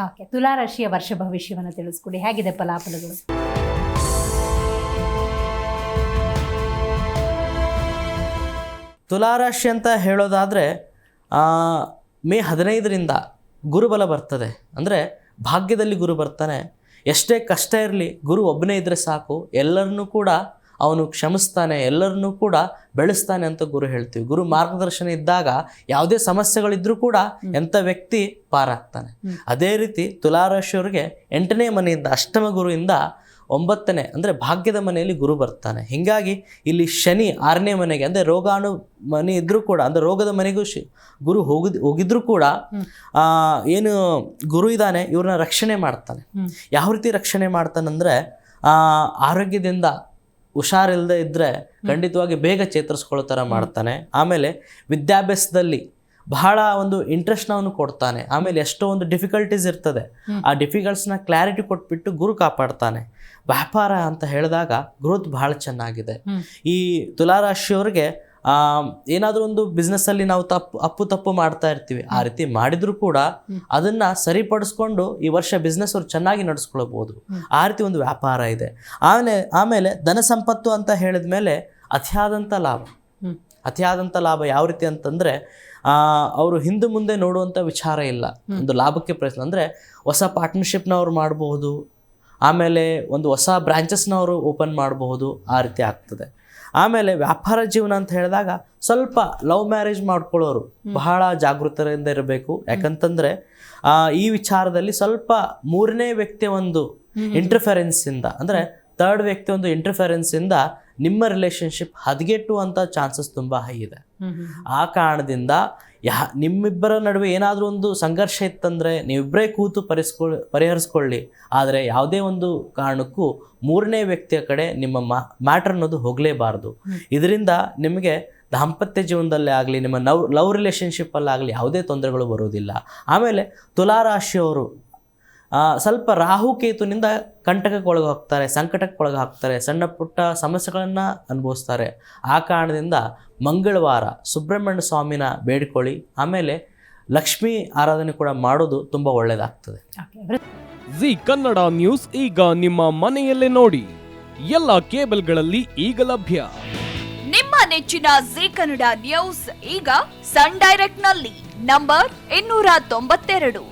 Okay, ತುಲಾರಾಶಿಯ ವರ್ಷ ಭವಿಷ್ಯವನ್ನು ತಿಳಿಸ್ಕೊಡಿ. ಹೇಗಿದೆ ಫಲಾಫಲಗಳು? ತುಲಾರಾಶಿ ಅಂತ ಹೇಳೋದಾದರೆ ಮೇ ಹದಿನೈದರಿಂದ ಗುರುಬಲ ಬರ್ತದೆ. ಅಂದರೆ ಭಾಗ್ಯದಲ್ಲಿ ಗುರು ಬರ್ತಾನೆ. ಎಷ್ಟೇ ಕಷ್ಟ ಇರಲಿ ಗುರು ಒಬ್ಬನೇ ಇದ್ದರೆ ಸಾಕು. ಎಲ್ಲರನ್ನೂ ಕೂಡ ಅವನು ಕ್ಷಮಿಸ್ತಾನೆ ಎಲ್ಲರನ್ನೂ ಕೂಡ ಬೆಳೆಸ್ತಾನೆ ಅಂತ ಗುರು ಹೇಳ್ತೀವಿ. ಗುರು ಮಾರ್ಗದರ್ಶನ ಇದ್ದಾಗ ಯಾವುದೇ ಸಮಸ್ಯೆಗಳಿದ್ರೂ ಕೂಡ ಎಂಥ ವ್ಯಕ್ತಿ ಪಾರಾಗ್ತಾನೆ. ಅದೇ ರೀತಿ ತುಲಾರಾಶಿಯವರಿಗೆ ಎಂಟನೇ ಮನೆಯಿಂದ ಅಷ್ಟಮ ಗುರುವಿಂದ ಒಂಬತ್ತನೇ ಅಂದರೆ ಭಾಗ್ಯದ ಮನೆಯಲ್ಲಿ ಗುರು ಬರ್ತಾನೆ. ಹೀಗಾಗಿ ಇಲ್ಲಿ ಶನಿ ಆರನೇ ಮನೆಗೆ ಅಂದರೆ ರೋಗಾಣು ಮನೆ ಇದ್ರೂ ಕೂಡ ಅಂದರೆ ರೋಗದ ಮನೆಗೂ ಶಿ ಗುರು ಹೋಗಿದ್ ಹೋಗಿದ್ರೂ ಕೂಡ ಏನು ಗುರು ಇದ್ದಾನೆ ಇವ್ರನ್ನ ರಕ್ಷಣೆ ಮಾಡ್ತಾನೆ. ಯಾವ ರೀತಿ ರಕ್ಷಣೆ ಮಾಡ್ತಾನಂದ್ರೆ ಆ, ಆರೋಗ್ಯದಿಂದ ಹುಷಾರಿಲ್ಲದೆ ಇದ್ದರೆ ಖಂಡಿತವಾಗಿ ಬೇಗ ಚೇತರಿಸ್ಕೊಳ್ಳೋ ಥರ ಮಾಡ್ತಾನೆ. ಆಮೇಲೆ ವಿದ್ಯಾಭ್ಯಾಸದಲ್ಲಿ ಬಹಳ ಒಂದು ಇಂಟ್ರೆಸ್ಟ್ನ ಅವನು ಕೊಡ್ತಾನೆ. ಆಮೇಲೆ ಎಷ್ಟೋ ಒಂದು ಡಿಫಿಕಲ್ಟೀಸ್ ಇರ್ತದೆ. ಆ ಡಿಫಿಕಲ್ಟ್ಸ್ನ ಕ್ಲಾರಿಟಿ ಕೊಟ್ಬಿಟ್ಟು ಗುರು ಕಾಪಾಡ್ತಾನೆ. ವ್ಯಾಪಾರ ಅಂತ ಹೇಳಿದಾಗ ಗ್ರೋತ್ ಬಹಳ ಚೆನ್ನಾಗಿದೆ. ಈ ತುಲಾರಾಶಿಯವ್ರಿಗೆ ಏನಾದರೂ ಒಂದು ಬಿಸ್ನೆಸ್ಸಲ್ಲಿ ನಾವು ತಪ್ಪು ಅಪ್ಪು ತಪ್ಪು ಮಾಡ್ತಾ ಇರ್ತೀವಿ. ಆ ರೀತಿ ಮಾಡಿದರೂ ಕೂಡ ಅದನ್ನು ಸರಿಪಡಿಸ್ಕೊಂಡು ಈ ವರ್ಷ ಬಿಸ್ನೆಸ್ ಅವ್ರು ಚೆನ್ನಾಗಿ ನಡೆಸ್ಕೊಳ್ಬೋದು. ಆ ರೀತಿ ಒಂದು ವ್ಯಾಪಾರ ಇದೆ. ಆಮೇಲೆ ಆಮೇಲೆ ಧನ ಸಂಪತ್ತು ಅಂತ ಹೇಳಿದ ಮೇಲೆ ಅತಿಯಾದಂಥ ಲಾಭ. ಅತಿಯಾದಂಥ ಲಾಭ ಯಾವ ರೀತಿ ಅಂತಂದರೆ ಅವರು ಹಿಂದೆ ಮುಂದೆ ನೋಡುವಂಥ ವಿಚಾರ ಇಲ್ಲ. ಒಂದು ಲಾಭಕ್ಕೆ ಪ್ರಯತ್ನ. ಅಂದರೆ ಹೊಸ ಪಾರ್ಟ್ನರ್ಶಿಪ್ನ ಅವ್ರು ಮಾಡಬಹುದು. ಆಮೇಲೆ ಒಂದು ಹೊಸ ಬ್ರ್ಯಾಂಚಸ್ನ ಅವರು ಓಪನ್ ಮಾಡಬಹುದು. ಆ ರೀತಿ ಆಗ್ತದೆ. ಆಮೇಲೆ ವ್ಯಾಪಾರ ಜೀವನ ಅಂತ ಹೇಳಿದಾಗ ಸ್ವಲ್ಪ ಲವ್ ಮ್ಯಾರೇಜ್ ಮಾಡ್ಕೊಳ್ಳೋರು ಬಹಳ ಜಾಗೃತರಿಂದ ಇರಬೇಕು. ಯಾಕಂತಂದ್ರೆ ಆ, ಈ ವಿಚಾರದಲ್ಲಿ ಸ್ವಲ್ಪ ಮೂರನೇ ವ್ಯಕ್ತಿಯ ಒಂದು ಇಂಟರ್ಫೆರೆನ್ಸಿಂದ ಅಂದ್ರೆ ಥರ್ಡ್ ವ್ಯಕ್ತಿ ಒಂದು ಇಂಟರ್ಫೆರೆನ್ಸಿಂದ ನಿಮ್ಮ ರಿಲೇಷನ್ಶಿಪ್ ಹದಗೆಟ್ಟುವಂಥ ಚಾನ್ಸಸ್ ತುಂಬ ಹೈ ಇದೆ. ಆ ಕಾರಣದಿಂದ ಯಾ ನಿಮ್ಮಿಬ್ಬರ ನಡುವೆ ಏನಾದರೂ ಒಂದು ಸಂಘರ್ಷ ಇತ್ತಂದರೆ ನೀವಿಬ್ಬರೇ ಕೂತು ಪರಿಸ್ಕೊಳ್ಳಿ ಪರಿಹರಿಸ್ಕೊಳ್ಳಿ. ಆದರೆ ಯಾವುದೇ ಒಂದು ಕಾರಣಕ್ಕೂ ಮೂರನೇ ವ್ಯಕ್ತಿಯ ಕಡೆ ನಿಮ್ಮ ಮ್ಯಾಟರ್ ಅನ್ನೋದು ಹೋಗಲೇಬಾರ್ದು. ಇದರಿಂದ ನಿಮಗೆ ದಾಂಪತ್ಯ ಜೀವನದಲ್ಲೇ ಆಗಲಿ ನಿಮ್ಮ ನವ್ ಲವ್ ರಿಲೇಷನ್ಶಿಪ್ಪಲ್ಲಾಗಲಿ ಯಾವುದೇ ತೊಂದರೆಗಳು ಬರೋದಿಲ್ಲ. ಆಮೇಲೆ ತುಲಾರಾಶಿಯವರು ಸ್ವಲ್ಪ ರಾಹುಕೇತುನಿಂದ ಕಂಟಕಕ್ಕೆ ಒಳಗೆ ಹೋಗ್ತಾರೆ ಸಂಕಟಕ್ಕೆ ಒಳಗೆ ಹಾಕ್ತಾರೆ ಸಣ್ಣ ಪುಟ್ಟ ಸಮಸ್ಯೆಗಳನ್ನು ಅನುಭವಿಸ್ತಾರೆ. ಆ ಕಾರಣದಿಂದ ಮಂಗಳವಾರ ಸುಬ್ರಹ್ಮಣ್ಯ ಸ್ವಾಮಿನ ಬೇಡ್ಕೊಳ್ಳಿ ಆಮೇಲೆ ಲಕ್ಷ್ಮೀ ಆರಾಧನೆ ಕೂಡ ಮಾಡೋದು ತುಂಬ ಒಳ್ಳೆಯದಾಗ್ತದೆ ಜಿ ಕನ್ನಡ ನ್ಯೂಸ್ ಈಗ ನಿಮ್ಮ ಮನೆಯಲ್ಲೇ ನೋಡಿ. ಎಲ್ಲ ಕೇಬಲ್ಗಳಲ್ಲಿ ಈಗ ಲಭ್ಯ. ನಿಮ್ಮ ನೆಚ್ಚಿನ ಜಿ ಕನ್ನಡ ನ್ಯೂಸ್ ಈಗ ಸನ್ ಡೈರೆಕ್ಟ್ನಲ್ಲಿ ನಂಬರ್ ಇನ್ನೂರ ತೊಂಬತ್ತೆರಡು.